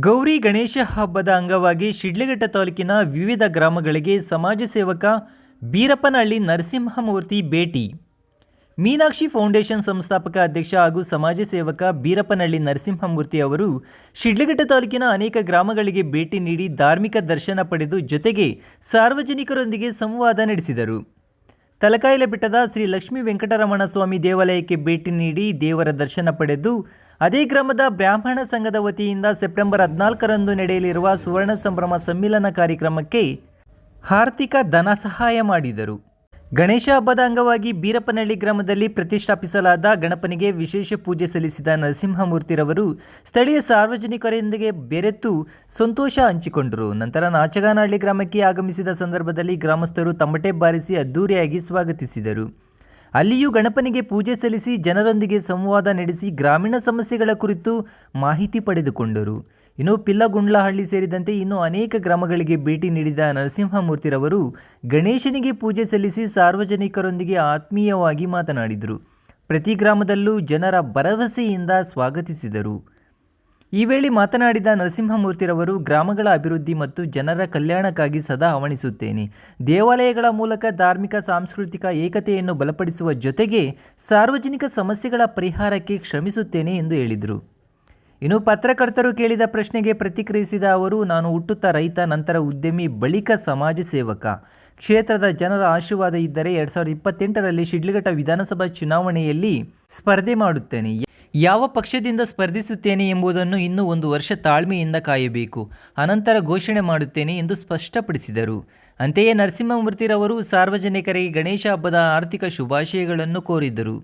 ಗೌರಿ ಗಣೇಶ ಹಬ್ಬದ ಅಂಗವಾಗಿ ಶಿಡ್ಲಘಟ್ಟ ತಾಲೂಕಿನ ವಿವಿಧ ಗ್ರಾಮಗಳಿಗೆ ಸಮಾಜ ಸೇವಕ ಬೀರಪ್ಪನಹಳ್ಳಿ ನರಸಿಂಹಮೂರ್ತಿ ಭೇಟಿ. ಮೀನಾಕ್ಷಿ ಫೌಂಡೇಶನ್ ಸಂಸ್ಥಾಪಕ ಅಧ್ಯಕ್ಷ ಹಾಗೂ ಸಮಾಜ ಸೇವಕ ಬೀರಪ್ಪನಹಳ್ಳಿ ನರಸಿಂಹಮೂರ್ತಿ ಅವರು ಶಿಡ್ಲಘಟ್ಟ ತಾಲೂಕಿನ ಅನೇಕ ಗ್ರಾಮಗಳಿಗೆ ಭೇಟಿ ನೀಡಿ ಧಾರ್ಮಿಕ ದರ್ಶನ ಪಡೆದು ಜೊತೆಗೆ ಸಾರ್ವಜನಿಕರೊಂದಿಗೆ ಸಂವಾದ ನಡೆಸಿದರು. ತಲಕಾಯಿಲೆ ಬೆಟ್ಟದ ಶ್ರೀ ಲಕ್ಷ್ಮೀ ವೆಂಕಟರಮಣ ಸ್ವಾಮಿ ದೇವಾಲಯಕ್ಕೆ ಭೇಟಿ ನೀಡಿ ದೇವರ ದರ್ಶನ ಪಡೆದು ಅದೇ ಗ್ರಾಮದ ಬ್ರಾಹ್ಮಣ ಸಂಘದ ವತಿಯಿಂದ ಸೆಪ್ಟೆಂಬರ್ ಹದಿನಾಲ್ಕರಂದು ನಡೆಯಲಿರುವ ಸುವರ್ಣ ಸಂಭ್ರಮ ಸಮ್ಮಿಲನ ಕಾರ್ಯಕ್ರಮಕ್ಕೆ ಆರ್ಥಿಕ ಧನ ಸಹಾಯ ಮಾಡಿದರು. ಗಣೇಶ ಹಬ್ಬದ ಅಂಗವಾಗಿ ಬೀರಪ್ಪನಹಳ್ಳಿ ಗ್ರಾಮದಲ್ಲಿ ಪ್ರತಿಷ್ಠಾಪಿಸಲಾದ ಗಣಪನಿಗೆ ವಿಶೇಷ ಪೂಜೆ ಸಲ್ಲಿಸಿದ ನರಸಿಂಹಮೂರ್ತಿರವರು ಸ್ಥಳೀಯ ಸಾರ್ವಜನಿಕರೊಂದಿಗೆ ಬೆರೆತು ಸಂತೋಷ ಹಂಚಿಕೊಂಡರು. ನಂತರ ನಾಚಗಾನಹಳ್ಳಿ ಗ್ರಾಮಕ್ಕೆ ಆಗಮಿಸಿದ ಸಂದರ್ಭದಲ್ಲಿ ಗ್ರಾಮಸ್ಥರು ತಮಟೆ ಬಾರಿಸಿ ಅದ್ದೂರಿಯಾಗಿ ಸ್ವಾಗತಿಸಿದರು. ಅಲ್ಲಿಯೂ ಗಣಪನಿಗೆ ಪೂಜೆ ಸಲ್ಲಿಸಿ ಜನರೊಂದಿಗೆ ಸಂವಾದ ನಡೆಸಿ ಗ್ರಾಮೀಣ ಸಮಸ್ಯೆಗಳ ಕುರಿತು ಮಾಹಿತಿ ಪಡೆದುಕೊಂಡರು. ಇನ್ನು ಪಿಲ್ಲಗುಂಡ್ಲಹಳ್ಳಿ ಸೇರಿದಂತೆ ಇನ್ನೂ ಅನೇಕ ಗ್ರಾಮಗಳಿಗೆ ಭೇಟಿ ನೀಡಿದ ನರಸಿಂಹಮೂರ್ತಿರವರು ಗಣೇಶನಿಗೆ ಪೂಜೆ ಸಲ್ಲಿಸಿ ಸಾರ್ವಜನಿಕರೊಂದಿಗೆ ಆತ್ಮೀಯವಾಗಿ ಮಾತನಾಡಿದರು. ಪ್ರತಿ ಗ್ರಾಮದಲ್ಲೂ ಜನರ ಭರವಸೆಯಿಂದ ಸ್ವಾಗತಿಸಿದರು. ಈ ವೇಳೆ ಮಾತನಾಡಿದ ನರಸಿಂಹಮೂರ್ತಿರವರು, ಗ್ರಾಮಗಳ ಅಭಿವೃದ್ಧಿ ಮತ್ತು ಜನರ ಕಲ್ಯಾಣಕ್ಕಾಗಿ ಸದಾ ಹವಣಿಸುತ್ತೇನೆ ದೇವಾಲಯಗಳ ಮೂಲಕ ಧಾರ್ಮಿಕ, ಸಾಂಸ್ಕೃತಿಕ ಏಕತೆಯನ್ನು ಬಲಪಡಿಸುವ ಜೊತೆಗೆ ಸಾರ್ವಜನಿಕ ಸಮಸ್ಯೆಗಳ ಪರಿಹಾರಕ್ಕೆ ಶ್ರಮಿಸುತ್ತೇನೆ ಎಂದು ಹೇಳಿದರು. ಇನ್ನು ಪತ್ರಕರ್ತರು ಕೇಳಿದ ಪ್ರಶ್ನೆಗೆ ಪ್ರತಿಕ್ರಿಯಿಸಿದ ಅವರು, ನಾನು ಹುಟ್ಟುತ್ತ ರೈತ, ನಂತರ ಉದ್ಯಮಿ, ಬಳಿಕ ಸಮಾಜ ಸೇವಕ. ಕ್ಷೇತ್ರದ ಜನರ ಆಶೀರ್ವಾದ ಇದ್ದರೆ ಎರಡು ಸಾವಿರದ ಇಪ್ಪತ್ತೆಂಟರಲ್ಲಿ ಶಿಡ್ಲಘಟ್ಟ ವಿಧಾನಸಭಾ ಚುನಾವಣೆಯಲ್ಲಿ ಸ್ಪರ್ಧೆ ಮಾಡುತ್ತೇನೆ. ಯಾವ ಪಕ್ಷದಿಂದ ಸ್ಪರ್ಧಿಸುತ್ತೇನೆ ಎಂಬುದನ್ನು ಇನ್ನೂ ಒಂದು ವರ್ಷ ತಾಳ್ಮೆಯಿಂದ ಕಾಯಬೇಕು. ಅನಂತರ ಘೋಷಣೆ ಮಾಡುತ್ತೇನೆ ಎಂದು ಸ್ಪಷ್ಟಪಡಿಸಿದರು. ಅಂತೆಯೇ ನರಸಿಂಹಮೂರ್ತಿರವರು ಸಾರ್ವಜನಿಕರಿಗೆ ಗಣೇಶ ಹಬ್ಬದ ಆರ್ಥಿಕ ಶುಭಾಶಯಗಳನ್ನು ಕೋರಿದರು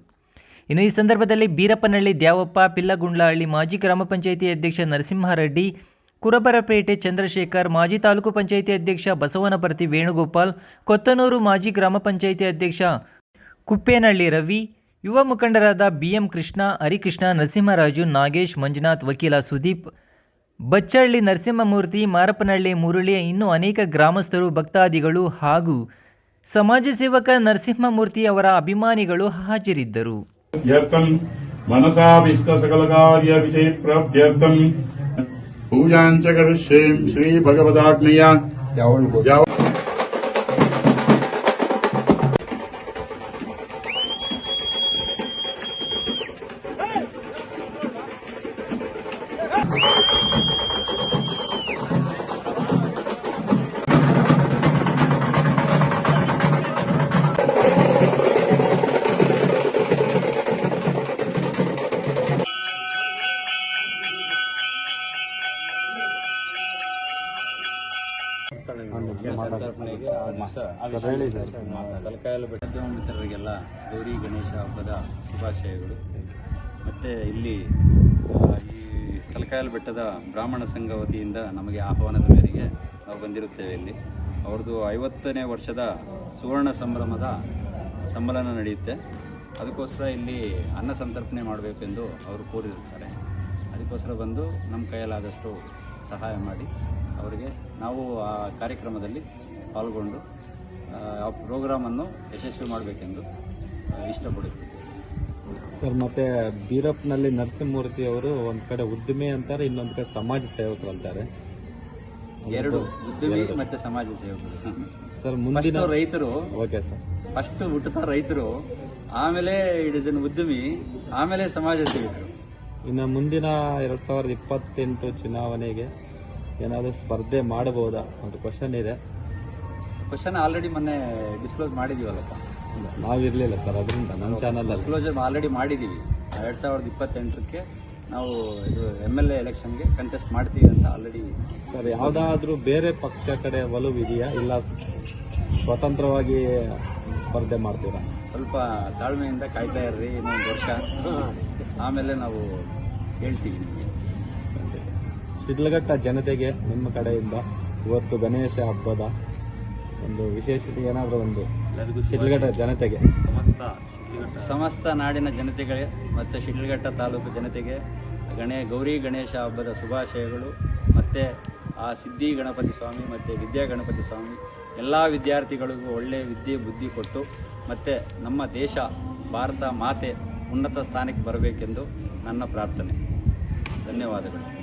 ಇನ್ನು ಈ ಸಂದರ್ಭದಲ್ಲಿ ಬೀರಪ್ಪನಹಳ್ಳಿ ದ್ಯಾವಪ್ಪ, ಪಿಲ್ಲಗುಂಡ್ಲಹಳ್ಳಿ ಮಾಜಿ ಗ್ರಾಮ ಪಂಚಾಯಿತಿ ಅಧ್ಯಕ್ಷ ನರಸಿಂಹರೆಡ್ಡಿ, ಕುರಬರಪೇಟೆ ಚಂದ್ರಶೇಖರ್, ಮಾಜಿ ತಾಲೂಕು ಪಂಚಾಯಿತಿ ಅಧ್ಯಕ್ಷ ಬಸವನಪರ್ತಿ ವೇಣುಗೋಪಾಲ್, ಕೊತ್ತನೂರು ಮಾಜಿ ಗ್ರಾಮ ಪಂಚಾಯಿತಿ ಅಧ್ಯಕ್ಷ ಕುಪ್ಪೇನಹಳ್ಳಿ ರವಿ ಯುವ ಮುಖಂಡರಾದ ಬಿಎಂ ಕೃಷ್ಣ ಹರಿಕೃಷ್ಣ ನರಸಿಂಹರಾಜು ನಾಗೇಶ್ ಮಂಜುನಾಥ್ ವಕೀಲ ಸುದೀಪ್ ಬಚ್ಚಳ್ಳಿ ನರಸಿಂಹಮೂರ್ತಿ ಮಾರಪನಹಳ್ಳಿ ಮುರುಳಿ ಇನ್ನೂ ಅನೇಕ ಗ್ರಾಮಸ್ಥರು ಭಕ್ತಾದಿಗಳು ಹಾಗೂ ಸಮಾಜ ಸೇವಕ ನರಸಿಂಹಮೂರ್ತಿ ಅವರ ಅಭಿಮಾನಿಗಳು ಹಾಜರಿದ್ದರು. ಪೂಜಾಂಚ ಶ್ರೀ ಭಗವದಾತ್ಮಯ ತಲಕಾಯಲು ಬೆಟ್ಟದ ಮಿತ್ರರಿಗೆಲ್ಲ ಗೌರಿ ಗಣೇಶ ಹಬ್ಬದ ಶುಭಾಶಯಗಳು. ಮತ್ತು ಇಲ್ಲಿ ಈ ತಲಕಾಯಲು ಬೆಟ್ಟದ ಬ್ರಾಹ್ಮಣ ಸಂಘ ವತಿಯಿಂದ ನಮಗೆ ಆಹ್ವಾನದ ಮೇರೆಗೆ ನಾವು ಬಂದಿರುತ್ತೇವೆ ಇಲ್ಲಿ. ಅವ್ರದ್ದು ಐವತ್ತನೇ ವರ್ಷದ ಸುವರ್ಣ ಸಂಭ್ರಮದ ಸಮ್ಮೇಳನ ನಡೆಯುತ್ತೆ. ಅದಕ್ಕೋಸ್ಕರ ಇಲ್ಲಿ ಅನ್ನ ಸಂತರ್ಪಣೆ ಮಾಡಬೇಕೆಂದು ಅವರು ಕೋರಿರುತ್ತಾರೆ. ಅದಕ್ಕೋಸ್ಕರ ಬಂದು ನಮ್ಮ ಕೈಯಲ್ಲಾದಷ್ಟು ಸಹಾಯ ಮಾಡಿ. ಅವರಿಗೆ ನಾವು ಆ ಕಾರ್ಯಕ್ರಮದಲ್ಲಿ ಪಾಲ್ಗೊಂಡು ಆ, ಪ್ರೋಗ್ರಾಮನ್ನು ಯಶಸ್ವಿ ಮಾಡಬೇಕೆಂದು ಇಷ್ಟಪಡುತ್ತೇವೆ ಸರ್ ಮತ್ತೆ ಬೀರಪ್ನಲ್ಲಿ ನರಸಿಂಹಮೂರ್ತಿ ಅವರು ಒಂದ್ ಕಡೆ ಉದ್ದಿಮೆ ಅಂತಾರೆ ಇನ್ನೊಂದ್ ಕಡೆ ಸಮಾಜ ಸೇವಕರು ಅಂತಾರೆ. ಎರಡು ಉದ್ದಿಮೆ ಮತ್ತೆ ಸಮಾಜ ಸೇವಕರು. ಸರ್ ಮುಂದಿನ ರೈತರು. Okay sir. ಫಸ್ಟ್ ಹುಟ್ಟುತ್ತಾ ರೈತರು ಆಮೇಲೆ ಇಡೀ ಜನ ಉದ್ಯಮಿ ಆಮೇಲೆ ಸಮಾಜ ಸೇವಕರು. ಇನ್ನು ಮುಂದಿನ ಎರಡ್ ಸಾವಿರದ ಇಪ್ಪತ್ತೆಂಟು ಚುನಾವಣೆಗೆ ಏನಾದರೂ ಸ್ಪರ್ಧೆ ಮಾಡಬಹುದಾ ಅಂತ ಕ್ವಶನ್ ಇದೆ. ಕ್ವಶನ್ ಆಲ್ರೆಡಿ ಮೊನ್ನೆ ಡಿಸ್ಕ್ಲೋಸ್ ಮಾಡಿದೀವಲ್ಲಪ್ಪ ನಾವಿರಲಿಲ್ಲ ಸರ್ ಅದರಿಂದ ನಮ್ಮ ಚಾನಲ್ ಅಲ್ಲಿ. ಡಿಸ್ಕ್ಲೋಸರ್ ಆಲ್ರೆಡಿ ಮಾಡಿದ್ದೀವಿ ಎರಡು ಸಾವಿರದ ಇಪ್ಪತ್ತೆಂಟಕ್ಕೆ ನಾವು ಇದು ಎಂ ಎಲ್ ಎ ಎಲೆಕ್ಷನ್ಗೆ ಕಂಟೆಸ್ಟ್ ಮಾಡ್ತೀವಿ ಅಂತ ಆಲ್ರೆಡಿ ಸರ್ ಯಾವುದಾದ್ರೂ ಬೇರೆ ಪಕ್ಷ ಕಡೆ ಒಲವು ಇದೆಯಾ ಇಲ್ಲ ಸ್ವತಂತ್ರವಾಗಿ ಸ್ಪರ್ಧೆ ಮಾಡ್ತೀರಾ? ಸ್ವಲ್ಪ ತಾಳ್ಮೆಯಿಂದ ಕಾಯ್ತಾ ಇರ್ರಿ ಇನ್ನೊಂದು ವರ್ಷ. ಆಮೇಲೆ ನಾವು ಹೇಳ್ತೀವಿ ನಿಮಗೆ. ಶಿಡ್ಲಘಟ್ಟ ಜನತೆಗೆ ನಿಮ್ಮ ಕಡೆಯಿಂದ ಇವತ್ತು ಗಣೇಶ ಹಬ್ಬದ ಒಂದು ವಿಶೇಷತೆ ಏನಾದರೂ ಒಂದು ಶಿಡ್ಲಘಟ್ಟ ಜನತೆಗೆ. ಸಮಸ್ತ ಸಮಸ್ತ ನಾಡಿನ ಜನತೆಗಳಿಗೆ ಮತ್ತು ಶಿಡ್ಲಘಟ್ಟ ತಾಲೂಕು ಜನತೆಗೆ ಗಣೇ ಗೌರಿ ಗಣೇಶ ಹಬ್ಬದ ಶುಭಾಶಯಗಳು. ಮತ್ತು ಆ ಸಿದ್ಧಿ ಗಣಪತಿ ಸ್ವಾಮಿ ಮತ್ತು ವಿದ್ಯಾ ಗಣಪತಿ ಸ್ವಾಮಿ ಎಲ್ಲ ವಿದ್ಯಾರ್ಥಿಗಳಿಗೂ ಒಳ್ಳೆಯ ವಿದ್ಯೆ ಬುದ್ಧಿ ಕೊಟ್ಟು ಮತ್ತು ನಮ್ಮ ದೇಶ ಭಾರತ ಮಾತೆ ಉನ್ನತ ಸ್ಥಾನಕ್ಕೆ ಬರಬೇಕೆಂದು ನನ್ನ ಪ್ರಾರ್ಥನೆ. ಧನ್ಯವಾದಗಳು.